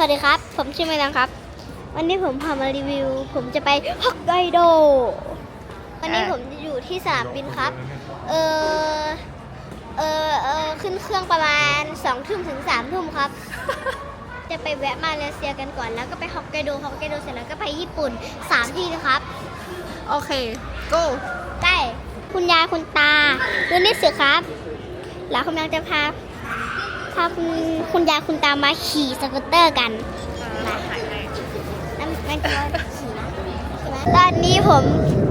วัสดีครับ ผมชื่อเมลังครับ วันนี้ผมพามารีวิว ผมจะไปฮอกไกโด วันนี้อะผมจะอยู่ที่สนามบินครับ เออเออเออขึ้นเครื่องประมาณสองทุ่มถึงสามทุ่มครับ จะไปแวะมาเลเซียกันก่อน แล้วก็ไปฮอกไกโด ฮอกไกโดเสร็จแล้วก็ไปญี่ปุ่นสามที่นะครับ โอเค go ใกล้คุณยายคุณตาดูนี่สิครับ แล้วกำลังจะพา พาคุณคุณยายคุณตามาขี่สกูตเตอร์กันมานั่นนั่นคือว่าขี่นะใช่ไหมตอนนี้ผม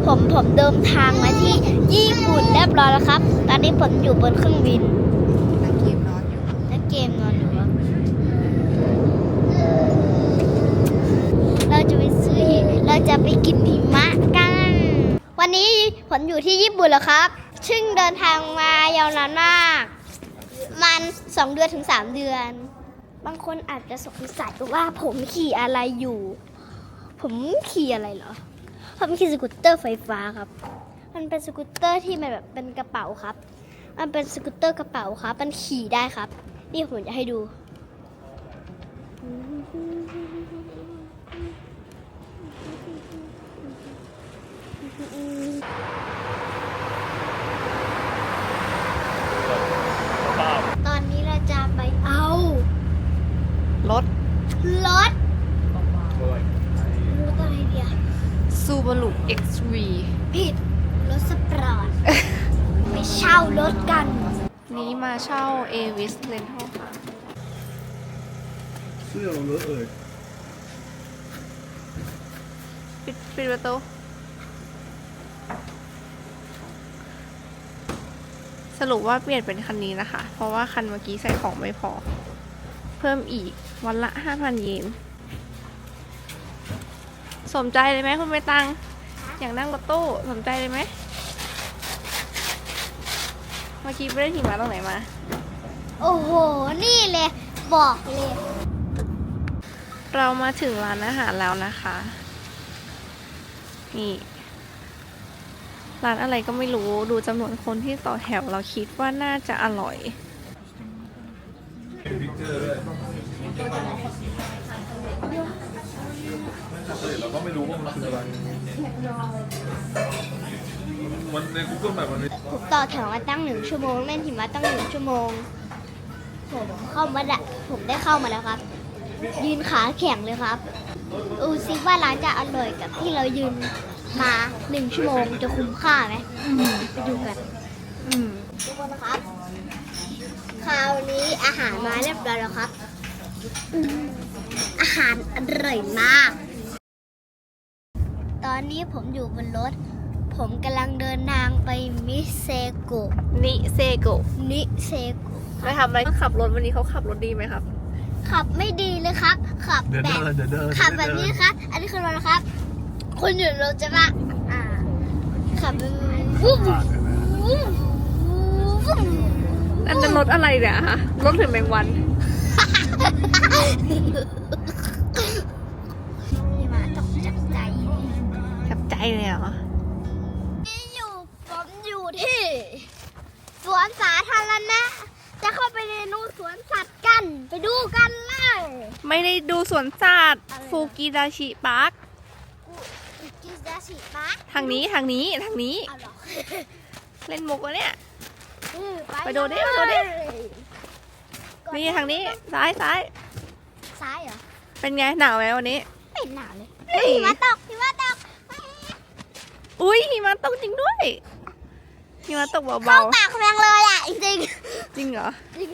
ผมผมเดินทางมาที่ญี่ปุ่นเรียบร้อยแล้วครับ ตอนนี้ผมอยู่บนเครื่องบินนักเกมนอนอยู่และเกมนอนอยู่ครับเราจะไปซื้อหิเราจะไปกินหิมะกัน วันนี้ผมอยู่ที่ญี่ปุ่นแล้วครับ ซึ่งเดินทางมายาวนานมาก มันสองเดือนถึงสามเดือน บางคนอาจจะสงสัยว่าผมขี่อะไรอยู่ ผมขี่อะไรเหรอ ผมขี่สกูตเตอร์ไฟฟ้าครับ มันเป็นสกูตเตอร์ที่มันแบบเป็นกระเป๋าครับ มันเป็นสกูตเตอร์กระเป๋าครับ มันขี่ได้ครับ นี่ผมจะให้ดูตอนนี้เราจะไปเอา รถ รถรถอะไรเดียว ซูบารุ XV ผิด รถสปอร์ต ไปเช่ารถกัน นี้มาเช่า Avis Rental ค่ะ เสื้อเราเลอะเอ่ยปิดปิดประตูสรุปว่าเปลี่ยนเป็นคันนี้นะคะ เพราะว่าคันเมื่อกี้ใส่ของไม่พอ เพิ่มอีกวันละ 5,000 เยน สมใจเลยไหมคุณไปตังอยากนั่งรถตู้สนใจเลยไหมเมื่อกี้ไปได้หิมะตรงไหนมา โอ้โห นี่เลย บอกเลย เรามาถึงร้านอาหารแล้วนะคะ นี่ ร้านอะไรก็ไม่รู้ ดูจำนวนคนที่ต่อแถวเราคิดว่าน่าจะอร่อย เราก็ไม่รู้ว่ามันคืออะไรมันใน Google แบบมันมีผมต่อแถวมาตั้งหนึ่งชั่วโมงเล่นหิมะตั้งหนึ่งชั่วโมง ผมเข้ามาได้ผมได้เข้ามาแล้วครับ ยืนขาแข็งเลยครับดูซิว่าร้านจะอร่อยกับที่เรายืนมาหนึ่งชั่วโมงจะคุ้มค่าไหมไปดูกัน อืมทุกคนนะครับ คราวนี้อาหารมาเรียบร้อยแล้วครับ อาหารอร่อยมาก อนนี้ผมอยู่บนรถ ผมกำลังเดินทางไปมิเซโกะนิเซโกะนิเซโกะไปทำอะไรขับรถวันนี้เขาขับรถดีไหมครับ ขับไม่ดีเลยครับ ขับเดี๋ยวแบเดิบนเดี๋ยวเดินขับแบบนี้นะครับ อันนี้คือรถนะครับ คนอยู่รถจะมาอ่าขับแบบวุ้บวุ้บวุ้บอันนั้นรถอะไรเนี่ยฮะรถถึงแมงวันนี่ เลยเหรอนี่อยู่ผมอยู่ที่ สวนสาธารณะ จะเข้าไปในนูสวนสัตว์กัน ไปดูกันเลยไม่ได้ดูสวนสัตว์อะไรนะฟูกิดาชิปาร์คกูกินยาสีฟ้าทางนี้ทางนี้ทางนี้ เอาเหรอเล่นมุกวะเนี่ย อืมไปดูดิไปดูดินี่ทางนี้ซ้ายซ้ายซ้ายเหรอ เป็นไงหนาวไหมวันนี้ ไม่หนาวเลยเฮ้ย หิมะตกหิมะตก อุ้ยหิมะตกจริงด้วยหิมะตกเข้าเบาปากแมงเลยอะจริงๆ จริงเหรอๆจริง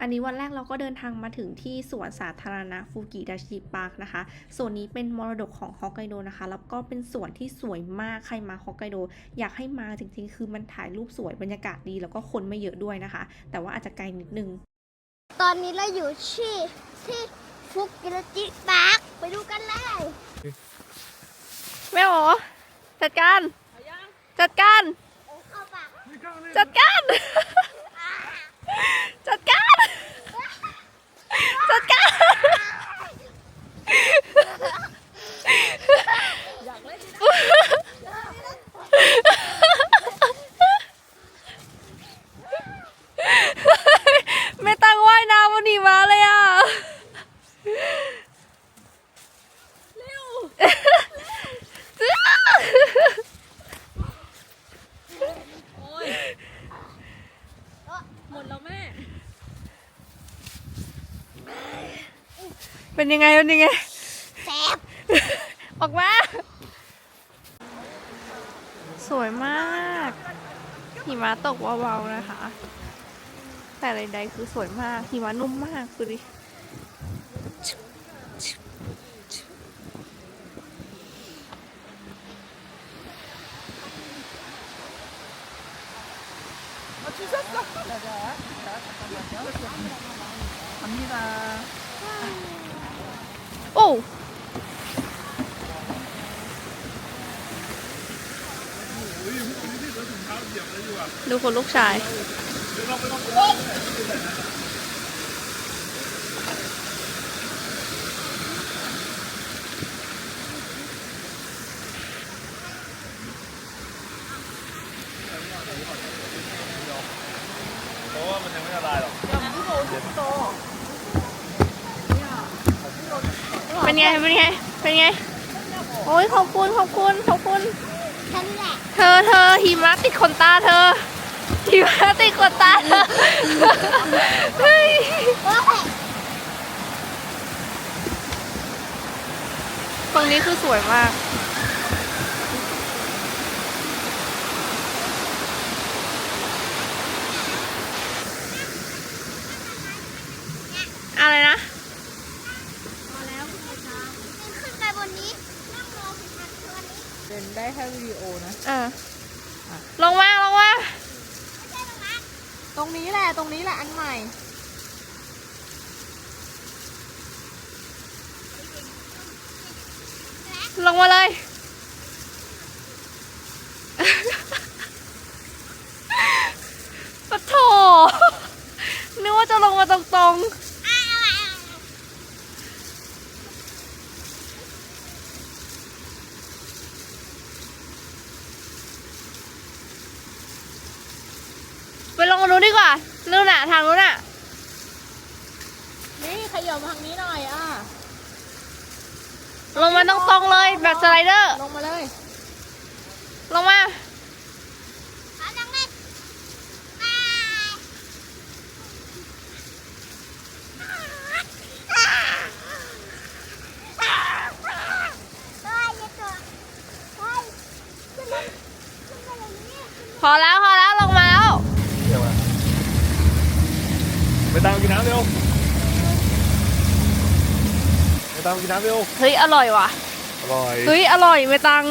อันนี้วันแรกเราก็เดินทางมาถึงที่สวนสาธารณะฟูกิดาชิปาร์คนะคะส่วนนี้เป็นมรดกของฮอกไกโดนะคะ แล้วก็เป็นสวนที่สวยมากใครมาฮอกไกโด อยากให้มาจริงๆ คือมันถ่ายรูปสวยบรรยากาศดีแล้วก็คนไม่เยอะด้วยนะคะ แต่ว่าอาจจะไกลนิดนึง ตอนนี้เราอยู่ที่ที่ฟุกิรจิปาร์คไปดูกันเลย แม่หมอ จัดการ จัดการเข้าปากจัดการ จัดการ จัดการไม่ตั้งว่ายน้ำวันนี้มาเลยอะ เป็นยังไงเป็นยังไงแซบออกมา สวยมากหิมะตกเบาๆนะคะ แต่ใดๆคือสวยมากหิมะนุ่มมากดูดิ โอ้ดูคนลูกชาย เพราะว่ามันยังไม่ละลายหรอก เป็นไง เป็นไง เป็นไง โอ้ยขอบคุณ ขอบคุณ ขอบคุณ ฉันแหละเธอเธอหิมะติดขนตาเธอหิมะติดขนตาเธอเฮ้ยโอ้ยตรงนี้คือสวยมาก อะไรนะ พอแล้วคุณผู้ชมขึ้นไปบนนี้นั่งรอคุณพันตัวนี้ เป็นได้ แค่วิดีโอนะ เออลงมาลงมาไม่ใช่ตรงนั้นตรงนี้แหละ ตรงนี้แหละอันใหม่ ลงมาเลย ปะโถ นึกว่าจะลงมาตรง ๆไปลงมาดูดีกว่านู่นน่ะ ทางนู้นน่ะ นี่ขยับมาทางนี้หน่อยอะลงมาตรงๆเลยแบบสไลเดอร์ ลงมาเลย ลงมาเอาตรงนี้ไปเฮ้ยอย่าตัวเฮ้ยขึ้นมาขึ้นมาอย่างนี้ขึ้นมา พอแล้วพอแล้วลงมาแล้ว เดี๋ยวมาไปตามกินน้ำเร็วไป ตามกินน้ำเร็วเฮ้ยอร่อยว่ะ อร่อยเฮ้ยอร่อยไม่ตัง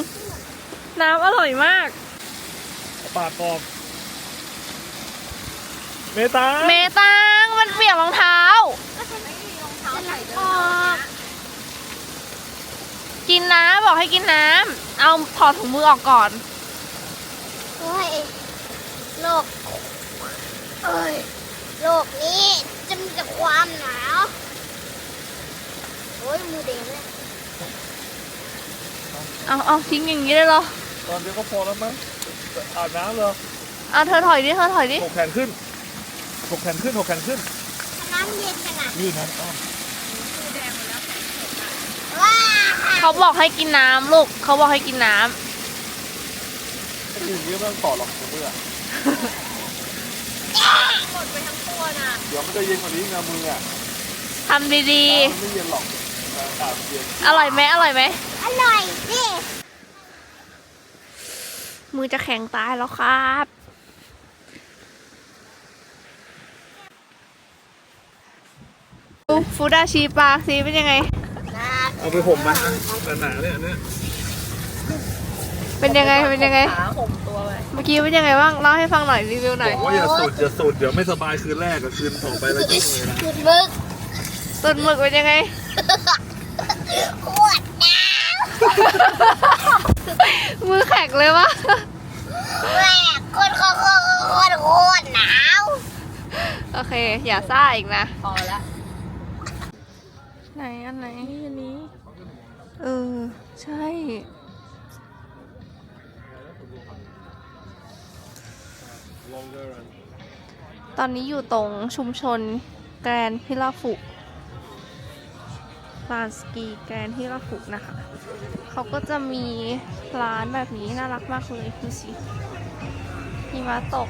น้ำอร่อยมากเอาปากกรอบเมตาเมตังมันเปียกรองเท้าออกกินน้ำบอกให้กินน้ำเอาถอดถุงมือออกก่อน โอ้ยโลก เอ้ย โลกนี้จะมีแต่ความหนาว โอ้ยมือเด็กเลยเอาเอาทิ้งอย่างนี้เลยเหรอตอนเดียวก็พอแล้วมั้งอาบน้ำเลยเอาเธอถอยดิเธอถอยดิถกแขนขึ้นถกแขนขึ้นถกแขนขึ้นน้ำเย็นขนาดยืดนะอ้อมว้าเขาบอกให้กินน้ำลูกเขาบอกให้กินน้ถ้ายืนอย่างนี้ไม่ต้องต่อหรอกผมเบื่อหมดไปทั้งตัวน่ะ เดี๋ยวมันจะเย็นกว่านี้นะมืออะำทำดีน้ำไม่เย็นหรอก อากาศเย็นๆอร่อยไหมอร่อยไหมอร่อยดิมือจะแข็งตายแล้วครับดูฟูดาชีปลาซีเป็นยังไง เอาไปห่มมาหนาๆเนี่ยเนี่ยเป็นยังไง เป็นยังไง ขาห่มตัวไปเมื่อกี้เป็นยังไงบ้าง เล่าให้ฟังหน่อยรีวิวหน่อย บอกว่าอย่าสูดอย่าสูดเดี๋ยวไม่สบายคืนแรกกับคืนต่อไปแล้วยุ่งเลยนะ จุดมึกตุนหมึกเป็นยังไง ขวดน้มือแข็งเลยวะำแหวกโคตรโคตรโคตรโคตรโคตรหนาวโอเค อย่าซ่าอีกนะ พอละไหนอันไหนนี่อันนี้ เออ ใช่ ตอนนี้อยู่ตรงชุมชนแกรนพิลาฟุก ลานสกีแกรนพิลาฟุกนะคะ เขาก็จะมีร้านแบบนี้น่ารักมากเลยดูสิหิมะตก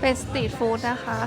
เป็นสตรีทฟู้ดนะคะ